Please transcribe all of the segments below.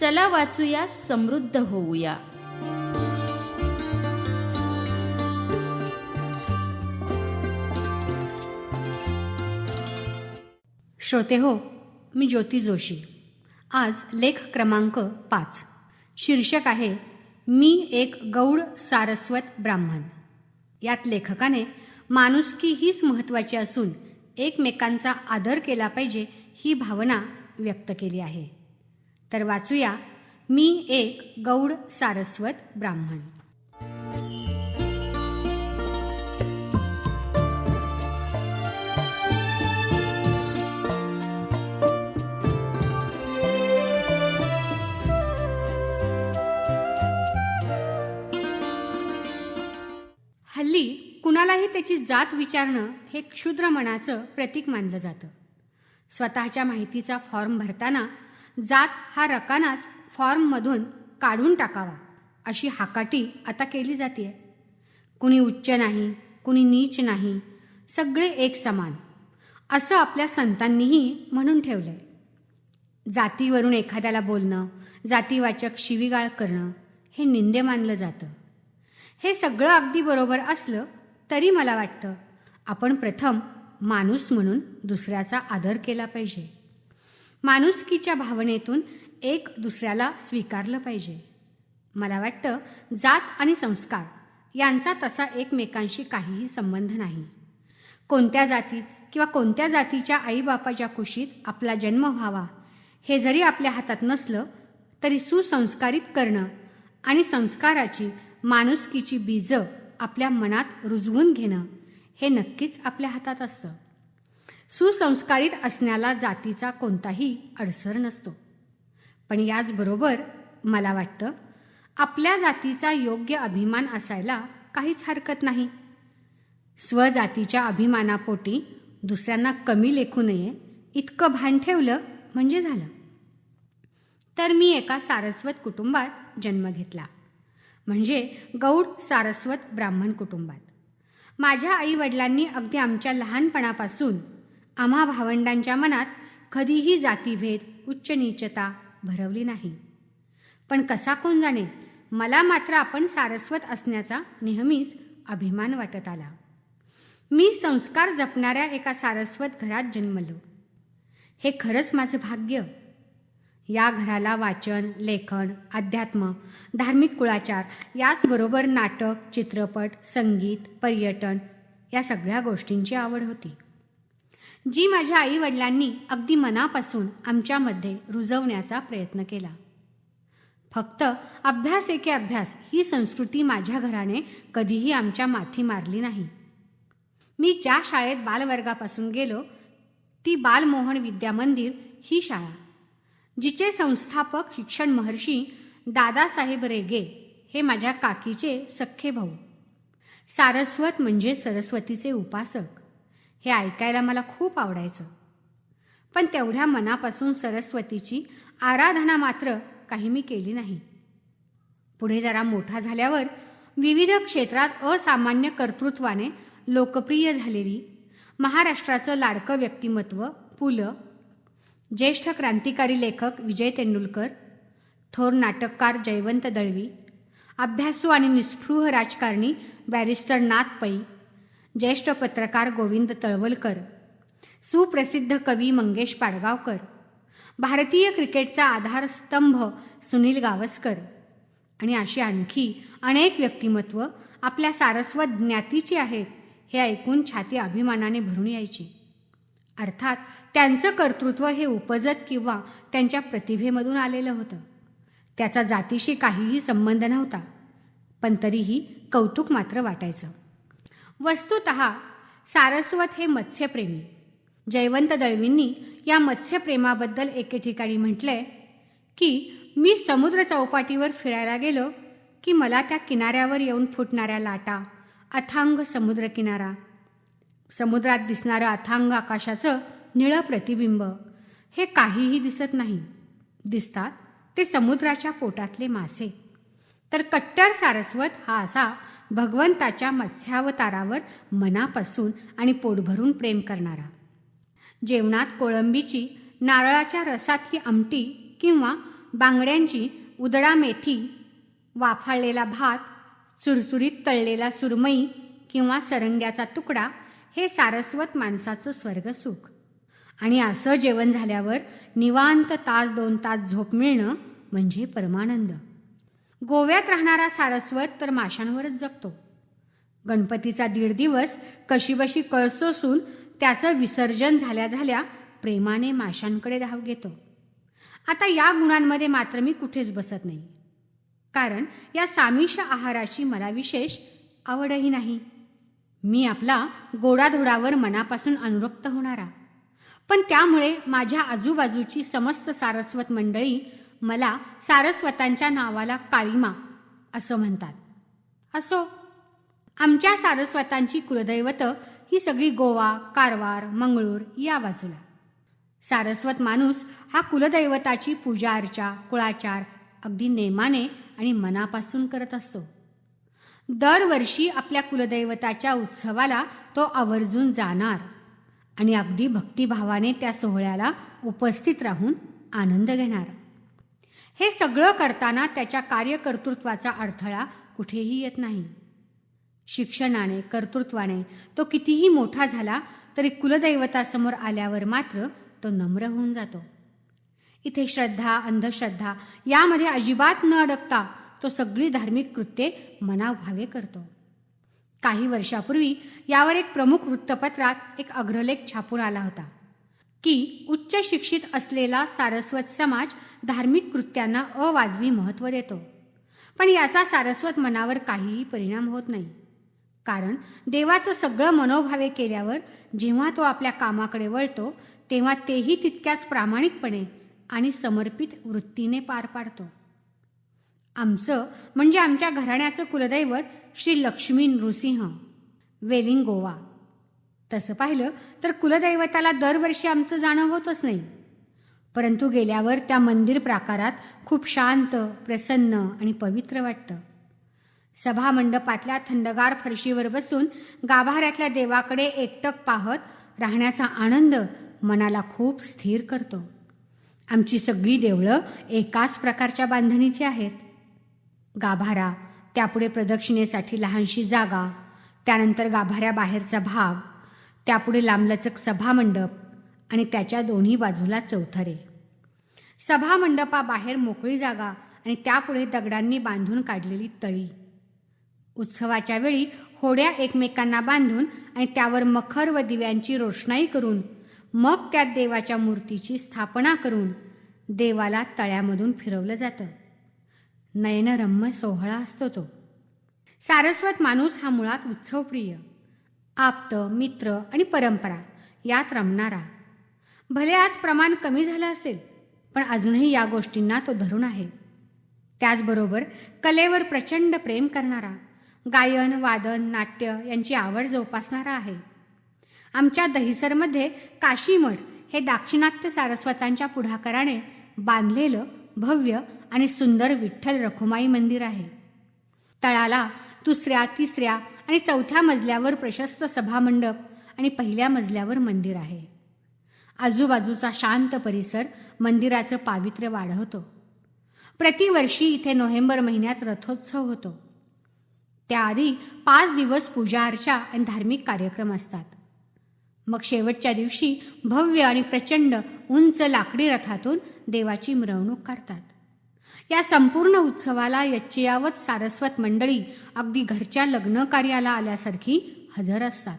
चला वाचूया समृद्ध होऊया. श्रोते हो मी ज्योती जोशी. आज लेख क्रमांक पाच. शीर्षक आहे मी एक गौड सारस्वत ब्राह्मण. यात लेखकाने माणुसकी हीच महत्त्वाची असून एकमेकांचा आदर केला पाहिजे ही भावना व्यक्त केली आहे. तर वाचूया मी एक गौड सारस्वत ब्राह्मण. हल्ली कुणालाही त्याची जात विचारणं हे क्षुद्र मनाचं प्रतीक मानलं जातं. स्वतःच्या माहितीचा फॉर्म भरताना जात हा रकानाच फॉर्ममधून काढून टाकावा अशी हाकाटी आता केली जाते कुणी उच्च नाही कुणी नीच नाही सगळे एक समान असं आपल्या संतांनीही म्हणून ठेवलं आहे जातीवरून एखाद्याला बोलणं जातीवाचक शिवीगाळ करणं हे निंदे मानलं जातं. हे सगळं अगदी बरोबर असलं तरी मला वाटतं आपण प्रथम माणूस म्हणून दुसऱ्याचा आदर केला पाहिजे. माणुसकीच्या भावनेतून एक दुसऱ्याला स्वीकारलं पाहिजे. मला वाटतं जात आणि संस्कार यांचा तसा एकमेकांशी काहीही संबंध नाही. कोणत्या जातीत किंवा कोणत्या जातीच्या आईबापाच्या कुशीत आपला जन्म व्हावा हे जरी आपल्या हातात नसलं तरी सुसंस्कारित करणं आणि संस्काराची माणुसकीची बीजं आपल्या मनात रुजवून घेणं हे नक्कीच आपल्या हातात असतं. सुसंस्कारित असण्याला जातीचा कोणताही अडसर नसतो. पण याचबरोबर मला वाटतं आपल्या जातीचा योग्य अभिमान असायला काहीच हरकत नाही. स्वजातीच्या अभिमानापोटी दुसऱ्यांना कमी लेखू नये इतकं भान ठेवलं म्हणजे झालं. तर मी एका सारस्वत कुटुंबात जन्म घेतला. म्हणजे गौड सारस्वत ब्राह्मण कुटुंबात. माझ्या आई वडिलांनी अगदी आमच्या लहानपणापासून आम्हा भावंडांच्या मनात कधीही जातीभेद उच्च नीचता भरवली नाही. पण कसा कोण जाणे मला मात्र आपण सारस्वत असण्याचा नेहमीच अभिमान वाटत आला. मी संस्कार जपणाऱ्या एका सारस्वत घरात जन्मलो. हे खरंच माझं भाग्य. या घराला वाचन लेखन अध्यात्म धार्मिक कुळाचार याचबरोबर नाटक चित्रपट संगीत पर्यटन या सगळ्या गोष्टींची आवड होती. जी माझ्या आई वडिलांनी अगदी मनापासून आमच्यामध्ये रुजवण्याचा प्रयत्न केला. फक्त अभ्यास एके अभ्यास ही संस्कृती माझ्या घराने कधीही आमच्या माथी मारली नाही. मी ज्या शाळेत बालवर्गापासून गेलो ती बालमोहन विद्या मंदिर ही शाळा जिचे संस्थापक शिक्षण महर्षी दादासाहेब रेगे हे माझ्या काकीचे सख्खे भाऊ सारस्वत म्हणजे सरस्वतीचे उपासक. हे ऐकायला मला खूप आवडायचं. पण तेवढ्या मनापासून सरस्वतीची आराधना मात्र काही मी केली नाही. पुढे जरा मोठा झाल्यावर विविध क्षेत्रात असामान्य कर्तृत्वाने लोकप्रिय झालेली महाराष्ट्राचं लाडकं व्यक्तिमत्व पु ल ज्येष्ठ क्रांतिकारी लेखक विजय तेंडुलकर थोर नाटककार जयवंत दळवी अभ्यासू आणि निस्पृह राजकारणी बॅरिस्टर नाथ पै ज्येष्ठ पत्रकार गोविंद तळवलकर सुप्रसिद्ध कवी मंगेश पाडगावकर भारतीय क्रिकेटचा आधारस्तंभ सुनील गावस्कर. आणि अशी आणखी अनेक व्यक्तिमत्व आपल्या सारस्वत ज्ञातीची आहेत हे ऐकून छाती अभिमानाने भरून यायची. अर्थात त्यांचं कर्तृत्व हे उपजत किंवा त्यांच्या प्रतिभेमधून आलेलं होतं. त्याचा जातीशी काहीही संबंध नव्हता पण तरीही कौतुक मात्र वाटायचं. वस्तुत सारस्वत हे मत्स्यप्रेमी. जयवंत दळवींनी या मत्स्यप्रेमाबद्दल एके ठिकाणी म्हटलंय की मी समुद्र चौपाटीवर फिरायला गेलो की मला त्या किनाऱ्यावर येऊन फुटणाऱ्या लाटा अथांग समुद्रकिनारा. समुद्रात दिसणारं अथांग आकाशाचं निळं प्रतिबिंब हे काहीही दिसत नाही. दिसतात ते समुद्राच्या पोटातले मासे. तर कट्टर सारस्वत हा असा भगवंताच्या मत्स्यावतारावर मनापासून आणि पोटभरून प्रेम करणारा. जेवणात कोळंबीची नारळाच्या रसातली आमटी किंवा बांगड्यांची उदडा मेथी वाफाळलेला भात चुरचुरीत तळलेला सुरमई किंवा सरंग्याचा तुकडा हे सारस्वत माणसाचं स्वर्गसुख आणि असं जेवण झाल्यावर निवांत तास दोन तास झोप मिळणं म्हणजे परमानंद. गोव्यात राहणारा सारस्वत तर माशांवरच जगतो. गणपतीचा दीड दिवस कशीबशी कळसोसून त्याचं विसर्जन झाल्या झाल्या प्रेमाने माशांकडे धाव घेतो. आता या गुणांमध्ये मात्र मी कुठेच बसत नाही. कारण या सामिष आहाराची मला विशेष आवडही नाही. मी आपला गोडाधोडावर मनापासून अनुरक्त होणारा. पण त्यामुळे माझ्या आजूबाजूची समस्त सारस्वत मंडळी मला सारस्वतांच्या नावाला काळीमा असं म्हणतात. असो आमच्या सारस्वतांची कुलदैवत ही सगळी गोवा कारवार मंगळूर या बाजूला. सारस्वत माणूस हा कुलदैवताची पूजा अर्चा कुळाचार अगदी नेमाने आणि मनापासून करत असतो. दरवर्षी आपल्या कुलदैवताच्या उत्सवाला तो आवर्जून जाणार आणि अगदी भक्तिभावाने त्या सोहळ्याला उपस्थित राहून आनंद घेणार. हे सगळं करताना त्याच्या कार्यकर्तृत्वाचा अडथळा कुठेही येत नाही. शिक्षणाने कर्तृत्वाने तो कितीही मोठा झाला तरी कुलदैवतासमोर आल्यावर मात्र तो नम्र होऊन जातो. इथे श्रद्धा अंधश्रद्धा यामध्ये अजिबात न अडकता तो सगळी धार्मिक कृत्ये मनाभावे करतो. काही वर्षापूर्वी यावर एक प्रमुख वृत्तपत्रात एक अग्रलेख छापून आला होता. की उच्च शिक्षित असलेला सारस्वत समाज धार्मिक कृत्यांना अवाजवी महत्त्व देतो. पण याचा सारस्वत मनावर काहीही परिणाम होत नाही. कारण देवाचं सगळं मनोभावे केल्यावर जेव्हा तो आपल्या कामाकडे वळतो तेव्हा तेही तितक्याच प्रामाणिकपणे आणि समर्पित वृत्तीने पार पाडतो. आमचं म्हणजे आमच्या घराण्याचं कुलदैवत श्री लक्ष्मी नृसिंह वेलिंग गोवा तसं पाहिलं तर कुलदैवताला दरवर्षी आमचं जाणं होतच नाही. परंतु गेल्यावर त्या मंदिर प्राकारात खूप शांत प्रसन्न आणि पवित्र वाटतं. सभामंडपातल्या थंडगार फरशीवर बसून गाभाऱ्यातल्या देवाकडे एकटक पाहत राहण्याचा आनंद मनाला खूप स्थिर करतो. आमची सगळी देवळं एकाच प्रकारच्या बांधणीची आहेत. गाभारा त्यापुढे प्रदक्षिणेसाठी लहानशी जागा त्यानंतर गाभाऱ्याबाहेरचा भाग त्यापुढे लांबलचक सभामंडप आणि त्याच्या दोन्ही बाजूला चौथरे. सभामंडपाबाहेर मोकळी जागा आणि त्यापुढे दगडांनी बांधून काढलेली तळी. उत्सवाच्या वेळी होड्या एकमेकांना बांधून आणि त्यावर मखर व दिव्यांची रोषणाई करून मग त्यात देवाच्या मूर्तीची स्थापना करून देवाला तळ्यामधून फिरवलं जातं. नयनरम्य सोहळा असतो तो. सारस्वत माणूस हा मुळात उत्सवप्रिय. आप्त मित्र आणि परंपरा यात रमणारा. भले आज प्रमाण कमी झालं असेल पण अजूनही या गोष्टींना तो धरून आहे. त्याचबरोबर कलेवर प्रचंड प्रेम करणारा गायन वादन नाट्य यांची आवड जोपासणारा आहे. आमच्या दहिसरमध्ये काशीमठ हे दाक्षिणात्य सारस्वतांच्या पुढाकाराने बांधलेलं भव्य आणि सुंदर विठ्ठल रखुमाई मंदिर आहे. तळाला दुसऱ्या तिसऱ्या आणि चौथ्या मजल्यावर प्रशस्त सभामंडप आणि पहिल्या मजल्यावर मंदिर आहे. आजूबाजूचा शांत परिसर मंदिराचं पावित्र्य वाढवतो. प्रतिवर्षी इथे नोव्हेंबर महिन्यात रथोत्सव होतो. त्याआधी पाच दिवस पूजा अर्चा आणि धार्मिक कार्यक्रम असतात. मग शेवटच्या दिवशी भव्य आणि प्रचंड उंच लाकडी रथातून देवाची मिरवणूक काढतात. या संपूर्ण उत्सवाला यच्चियावत सारस्वत मंडळी अगदी घरच्या लग्न कार्याला आल्यासारखी हजर असतात.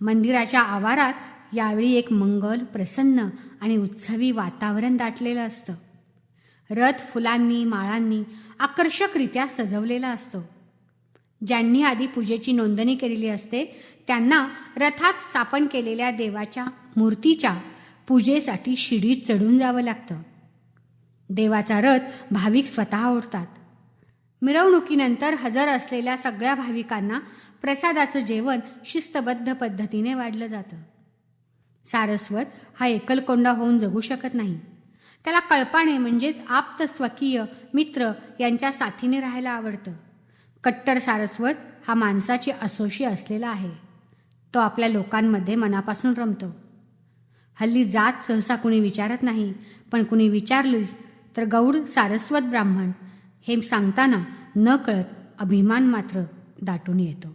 मंदिराच्या आवारात यावेळी एक मंगल प्रसन्न आणि उत्सवी वातावरण दाटलेलं असतं. रथ फुलांनी माळांनी आकर्षकरित्या सजवलेला असतो. ज्यांनी आधी पूजेची नोंदणी केलेली असते त्यांना रथात स्थापन केलेल्या देवाच्या मूर्तीच्या पूजेसाठी शिडीत चढून जावं लागतं. देवाचा रथ भाविक स्वतः ओढतात. मिरवणुकीनंतर हजर असलेल्या सगळ्या भाविकांना प्रसादाचं जेवण शिस्तबद्ध पद्धतीने वाढलं जातं. सारस्वत हा एकलकोंडा होऊन जगू शकत नाही. त्याला कळपाणे म्हणजेच आप्त स्वकीय मित्र यांच्या साथीने राहायला आवडतं. कट्टर सारस्वत हा माणसाची असोशी असलेला आहे. तो आपल्या लोकांमध्ये मनापासून रमतो. हल्ली जात सहसा कुणी विचारत नाही पण कुणी विचारलीच तर गौड सारस्वत ब्राह्मण हे सांगताना न कळत अभिमान मात्र दाटून येतो.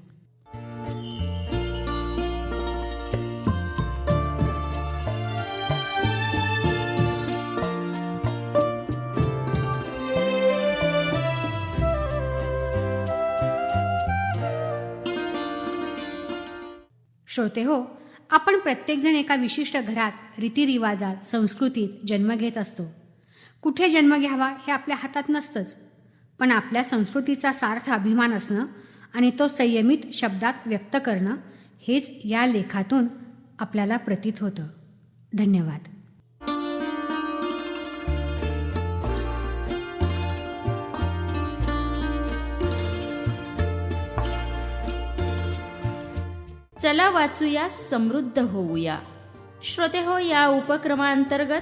श्रोते हो आपण प्रत्येकजण एका विशिष्ट घरात रीतिरिवाजात संस्कृतीत जन्म घेत असतो. कुठे जन्म घ्यावा हे आपल्या हातात नसतंच. पण आपल्या संस्कृतीचा सार्थ अभिमान असणं आणि तो संयमित शब्दात व्यक्त करणं हेच या लेखातून आपल्याला प्रतीत होतं. धन्यवाद. चला वाचूया समृद्ध होऊया. श्रोते हो या उपक्रमांतर्गत